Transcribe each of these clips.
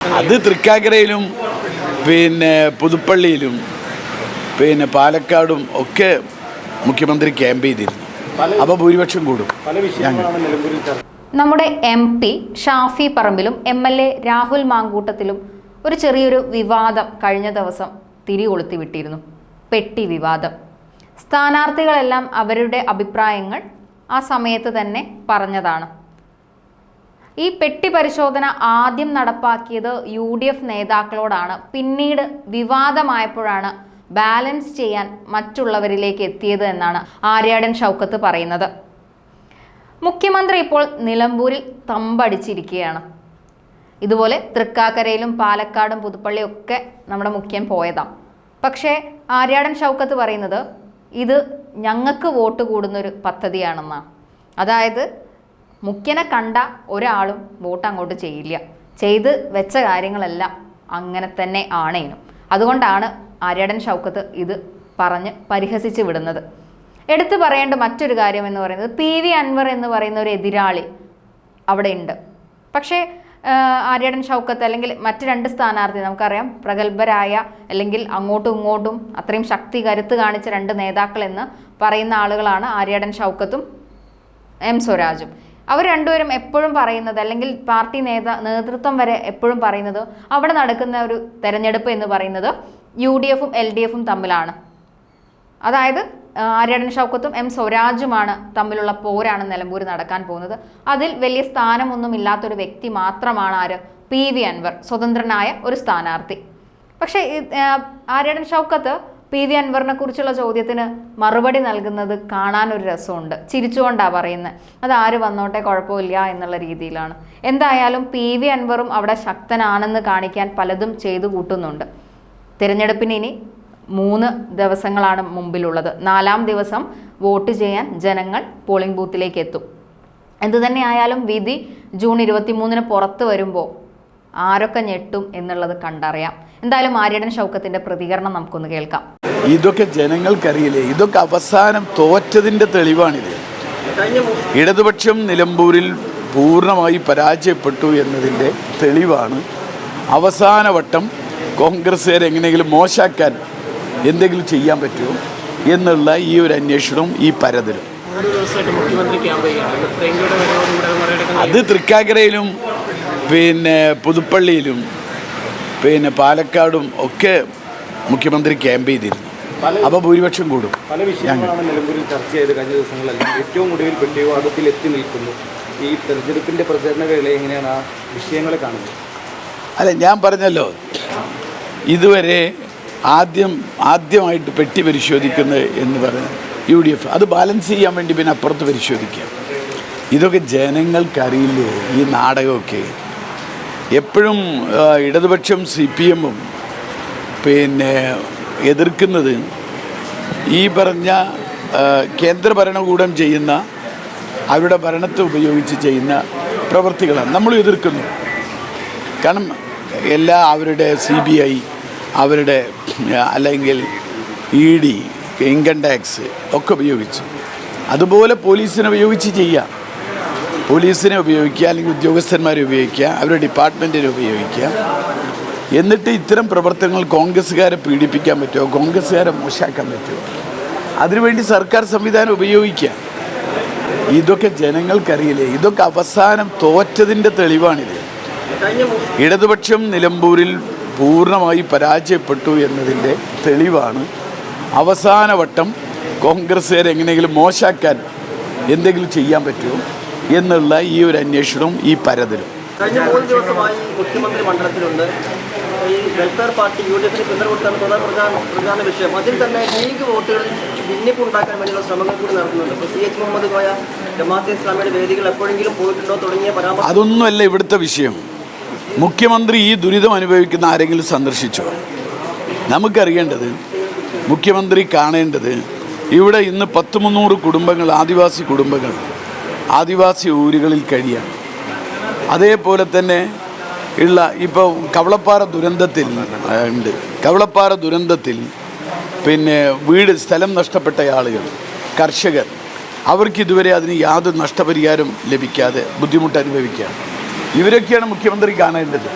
അത് തൃക്കാക്കരയിലും പിന്നെ പുതുപ്പള്ളിയിലും പിന്നെ പാലക്കാടും ഒക്കെ മുഖ്യമന്ത്രി ക്യാമ്പ് ചെയ്തിരുന്നു. അപ്പോൾ ഭൂരിപക്ഷം കൂടും. നമ്മുടെ എം പി ഷാഫി പറമ്പിലും എം എൽ എ രാഹുൽ മാങ്കൂട്ടത്തിലും ഒരു ചെറിയൊരു വിവാദം കഴിഞ്ഞ ദിവസം തിരികൊളുത്തി വിട്ടിരുന്നു. പെട്ടി വിവാദം. സ്ഥാനാർത്ഥികളെല്ലാം അവരുടെ അഭിപ്രായങ്ങൾ ആ സമയത്ത് തന്നെ പറഞ്ഞതാണ്. ഈ പെട്ടി പരിശോധന ആദ്യം നടപ്പാക്കിയത് യു ഡി എഫ് നേതാക്കളോടാണ്. പിന്നീട് വിവാദമായപ്പോഴാണ് ബാലൻസ് ചെയ്യാൻ മറ്റുള്ളവരിലേക്ക് എത്തിയത് എന്നാണ് ആര്യാടൻ ഷൗക്കത്ത് പറയുന്നത്. മുഖ്യമന്ത്രി ഇപ്പോൾ നിലമ്പൂരിൽ തമ്പടിച്ചിരിക്കുകയാണ്. ഇതുപോലെ തൃക്കാക്കരയിലും പാലക്കാടും പുതുപ്പള്ളിയും ഒക്കെ നമ്മുടെ മുഖ്യം പോയതാണ് പക്ഷേ ആര്യാടൻ ഷൗക്കത്ത് പറയുന്നത് ഇത് ഞങ്ങൾക്ക് വോട്ട് കൂടുന്നൊരു പദ്ധതിയാണെന്നാണ് അതായത് മുഖ്യനെ കണ്ട ഒരാളും വോട്ട് അങ്ങോട്ട് ചെയ്യില്ല. ചെയ്ത് വെച്ച കാര്യങ്ങളെല്ലാം അങ്ങനെ തന്നെ ആണേനും. അതുകൊണ്ടാണ് ആര്യാടൻ ഷൗക്കത്ത് ഇത് പറഞ്ഞ് പരിഹസിച്ച് വിടുന്നത്. എടുത്തു പറയേണ്ട മറ്റൊരു കാര്യം എന്ന് പറയുന്നത് പി വി അൻവർ എന്ന് പറയുന്ന ഒരു എതിരാളി അവിടെ ഉണ്ട് പക്ഷേ ആര്യടൻ ഷൗക്കത്ത് അല്ലെങ്കിൽ മറ്റ് രണ്ട് സ്ഥാനാർത്ഥി നമുക്കറിയാം പ്രഗത്ഭരായ അല്ലെങ്കിൽ അങ്ങോട്ടും ഇങ്ങോട്ടും അത്രയും ശക്തി കരുത്ത് കാണിച്ച രണ്ട് നേതാക്കൾ എന്ന് പറയുന്ന ആളുകളാണ് ആര്യാടൻ ഷൗക്കത്തും എം സ്വരാജും. അവർ രണ്ടുപേരും എപ്പോഴും പറയുന്നത് അല്ലെങ്കിൽ പാർട്ടി നേതാ നേതൃത്വം വരെ എപ്പോഴും പറയുന്നത് അവിടെ നടക്കുന്ന ഒരു തെരഞ്ഞെടുപ്പ് എന്ന് പറയുന്നത് യു ഡി എഫും എൽ ഡി എഫും തമ്മിലാണ്. അതായത് ആര്യടൻ ഷൗക്കത്തും എം സ്വരാജുമാണ് തമ്മിലുള്ള പോരാണ് നിലമ്പൂർ നടക്കാൻ പോകുന്നത്. അതിൽ വലിയ സ്ഥാനമൊന്നും ഇല്ലാത്തൊരു വ്യക്തി മാത്രമാണ് ആര്? പി വി അൻവർ സ്വതന്ത്രനായ ഒരു സ്ഥാനാർത്ഥി. പക്ഷേ ആര്യാടൻ ഷൗക്കത്ത് പി വി അൻവറിനെ കുറിച്ചുള്ള ചോദ്യത്തിന് മറുപടി നൽകുന്നത് കാണാൻ ഒരു രസമുണ്ട്. ചിരിച്ചുകൊണ്ടാണ് പറയുന്നത് അത് ആര് വന്നോട്ടെ കുഴപ്പമില്ല എന്നുള്ള രീതിയിലാണ്. എന്തായാലും പി വി അൻവറും അവിടെ ശക്തനാണെന്ന് കാണിക്കാൻ പലതും ചെയ്തു കൂട്ടുന്നുണ്ട്. തിരഞ്ഞെടുപ്പിന് ഇനി മൂന്ന് ദിവസങ്ങളാണ് മുമ്പിലുള്ളത്. നാലാം ദിവസം വോട്ട് ചെയ്യാൻ ജനങ്ങൾ പോളിംഗ് ബൂത്തിലേക്ക് എത്തും. എന്തുതന്നെയായാലും വിധി ജൂൺ ഇരുപത്തിമൂന്നിന് പുറത്ത് വരുമ്പോൾ ആരൊക്കെ ഞെട്ടും എന്നുള്ളത് കണ്ടറിയാം. എന്തായാലും ആര്യടൻ ഷൗക്കത്തിന്റെ പ്രതികരണം നമുക്കൊന്ന് കേൾക്കാം. ഇതൊക്കെ ജനങ്ങൾക്കറിയില്ലേ? ഇതൊക്കെ അവസാനം തോറ്റതിന്റെ തെളിവാണിത്. ഇടതുപക്ഷം നിലമ്പൂരിൽ പൂർണമായി പരാജയപ്പെട്ടു എന്നതിന്റെ തെളിവാണ് അവസാന വട്ടം കോൺഗ്രസ്സുകാരെ എങ്ങനെയെങ്കിലും മോശാക്കാൻ എന്തെങ്കിലും ചെയ്യാൻ പറ്റുമോ എന്നുള്ള ഈ ഒരു അന്വേഷണവും ഈ പരതലും. അത് തൃക്കാക്കരയിലും പിന്നെ പുതുപ്പള്ളിയിലും പിന്നെ പാലക്കാടും ഒക്കെ മുഖ്യമന്ത്രി ക്യാമ്പ് ചെയ്തിരുന്നു. അപ്പോൾ ഭൂരിപക്ഷം കൂടും. പല വിഷയങ്ങളാണ് നിലമ്പൂരിൽ ചർച്ച ചെയ്ത് കഴിഞ്ഞ ദിവസങ്ങളെല്ലാം ഏറ്റവും ഒടുവിൽ പെട്ടി വിവാദത്തിൽ എത്തി നിൽക്കുന്നു. ഈ തെരഞ്ഞെടുപ്പിന്റെ പ്രചരണ വേള എങ്ങനെയാണ് ആ വിഷയങ്ങളെ കാണുന്നത്? അല്ല ഞാൻ പറഞ്ഞല്ലോ. ഇതുവരെ ആദ്യം ആദ്യമായിട്ട് പെട്ടി പരിശോധിക്കുന്നത് എന്ന് പറഞ്ഞ യു ഡി എഫ് അത് ബാലൻസ് ചെയ്യാൻ വേണ്ടി പിന്നെ അപ്പുറത്ത് പരിശോധിക്കുക ഇതൊക്കെ ജനങ്ങൾക്കറിയില്ലേ? ഈ നാടകമൊക്കെ. എപ്പോഴും ഇടതുപക്ഷം സി പി എമ്മും പിന്നെ എതിർക്കുന്നത് ഈ പറഞ്ഞ കേന്ദ്ര ഭരണകൂടം ചെയ്യുന്ന അവരുടെ ഭരണത്തെ ഉപയോഗിച്ച് ചെയ്യുന്ന പ്രവൃത്തികളാണ് നമ്മൾ എതിർക്കുന്നു കാരണം എല്ലാ അവരുടെ സി ബി ഐ അവരുടെ അല്ലെങ്കിൽ ഇ ഡി ഇൻകം ടാക്സ് ഒക്കെ ഉപയോഗിച്ചു. അതുപോലെ പോലീസിനെ ഉപയോഗിച്ച് ചെയ്യാം. പോലീസിനെ ഉപയോഗിക്കുക അല്ലെങ്കിൽ ഉദ്യോഗസ്ഥന്മാരെ ഉപയോഗിക്കുക അവരുടെ ഡിപ്പാർട്ട്മെന്റിനെ ഉപയോഗിക്കുക. എന്നിട്ട് ഇത്തരം പ്രവർത്തനങ്ങൾ കോൺഗ്രസ്സുകാരെ പീഡിപ്പിക്കാൻ പറ്റുമോ? കോൺഗ്രസ്സുകാരെ മോശമാക്കാൻ പറ്റുമോ? അതിനുവേണ്ടി സർക്കാർ സംവിധാനം ഉപയോഗിക്കുക. ഇതൊക്കെ ജനങ്ങൾക്കറിയില്ലേ? ഇതൊക്കെ അവസാനം തോറ്റതിന്റെ തെളിവാണിത്. ഇടതുപക്ഷം നിലമ്പൂരിൽ പൂർണമായി പരാജയപ്പെട്ടു എന്നതിന്റെ തെളിവാണ് അവസാന വട്ടം കോൺഗ്രസ്സുകാരെ എങ്ങനെയെങ്കിലും മോശാക്കാൻ എന്തെങ്കിലും ചെയ്യാൻ പറ്റുമോ? എന്നുള്ള ഈ ഒരു അന്വേഷണവും ഈ പരതലും. കഴിഞ്ഞ മൂന്ന് ദിവസമായി മുഖ്യമന്ത്രി മണ്ഡലത്തിലുണ്ട്. ഈ വെൽഫെയർ പാർട്ടി യു ഡി എഫിന് പിന്തുണ കൊടുത്താണ് പ്രധാന പ്രധാന പ്രധാന വിഷയം. അതിൽ തന്നെ ലീഗ് വോട്ടുകളിൽ ഭിന്നിപ്പുണ്ടാക്കാൻ വേണ്ടിയുള്ള ശ്രമങ്ങൾ കൂടി നടക്കുന്നുണ്ട്. ഇപ്പോൾ സി എച്ച് മുഹമ്മദ് കോയ ജമാഅത്തെ ഇസ്ലാമിയുടെ വേദികൾ എപ്പോഴെങ്കിലും പോയിട്ടുണ്ടോ തുടങ്ങിയ പരാമർശം അതൊന്നുമല്ല ഇവിടുത്തെ വിഷയം. മുഖ്യമന്ത്രി ഈ ദുരിതം അനുഭവിക്കുന്ന ആരെങ്കിലും സന്ദർശിച്ചോ? നമുക്കറിയേണ്ടത് മുഖ്യമന്ത്രി കാണേണ്ടത് ഇവിടെ ഇന്ന് പത്ത് മുന്നൂറ് കുടുംബങ്ങൾ ആദിവാസി കുടുംബങ്ങൾ ആദിവാസി ഊരുകളിൽ കഴിയാണ് അതേപോലെ തന്നെ ഉള്ള ഇപ്പോൾ കവളപ്പാറ ദുരന്തത്തിൽ ഉണ്ട്. കവളപ്പാറ ദുരന്തത്തിൽ പിന്നെ വീട് സ്ഥലം നഷ്ടപ്പെട്ട ആളുകൾ കർഷകർ അവർക്ക് ഇതുവരെ അതിന് യാതൊരു നഷ്ടപരിഹാരം ലഭിക്കാതെ ബുദ്ധിമുട്ട് അനുഭവിക്കുക ഇവരൊക്കെയാണ് മുഖ്യമന്ത്രി കാണേണ്ടത്.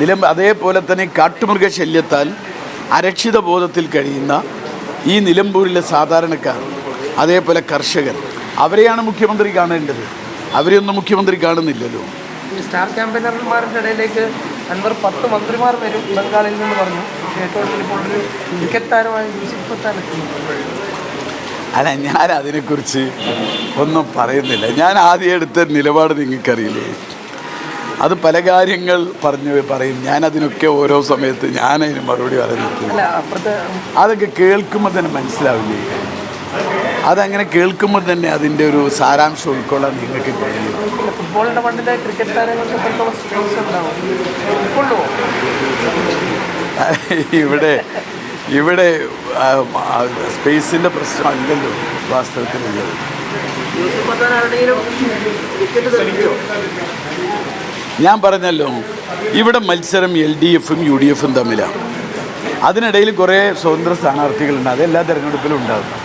നിലം അതേപോലെ തന്നെ കാട്ടുമൃഗശല്യത്താൽ അരക്ഷിത ബോധത്തിൽ കഴിയുന്ന ഈ നിലമ്പൂരിലെ സാധാരണക്കാർ അതേപോലെ കർഷകർ അവരെയാണ് മുഖ്യമന്ത്രി കാണേണ്ടത്. അവരെയൊന്നും മുഖ്യമന്ത്രി കാണുന്നില്ലല്ലോ. സ്റ്റാർ ക്യാമ്പയിനർമാരുടെ ഇടയിലേക്ക് അൻവർ പത്ത് മന്ത്രിമാർ വരും ബംഗാളിൽ നിന്ന് പറഞ്ഞു. ഏറ്റവും ഇപ്പോൾ ഒരു ക്രിക്കറ്റ് താരമായ അല്ല ഞാൻ അതിനെക്കുറിച്ച് ഒന്നും പറയുന്നില്ല. ഞാൻ ആദ്യം എടുത്ത നിലപാട് നിങ്ങൾക്കറിയില്ലേ? അത് പല കാര്യങ്ങൾ പറഞ്ഞു പറയും. ഞാൻ അതിനൊക്കെ ഓരോ സമയത്ത് ഞാൻ അതിന് മറുപടി പറഞ്ഞിട്ടില്ല അതൊക്കെ കേൾക്കുമ്പോൾ തന്നെ മനസ്സിലാവില്ലേ? അതങ്ങനെ കേൾക്കുമ്പോൾ തന്നെ അതിന്റെ ഒരു സാരാംശം ഉൾക്കൊള്ളാൻ നിങ്ങൾക്ക് കഴിയും. മണ്ണിലെ ക്രിക്കറ്റ് താരങ്ങൾക്ക് ഇവിടെ ഇവിടെ സ്പേസിന്റെ പ്രശ്നമല്ലല്ലോ വാസ്തവത്തിലുള്ളത്. ഞാൻ പറഞ്ഞല്ലോ ഇവിടെ മത്സരം എൽ ഡി എഫും യു ഡി എഫും തമ്മിലാണ് അതിനിടയിൽ കുറേ സ്വതന്ത്ര സ്ഥാനാർത്ഥികളുണ്ട് അതെല്ലാ തിരഞ്ഞെടുപ്പിലും തെരഞ്ഞെടുപ്പിലും ഉണ്ടാകും.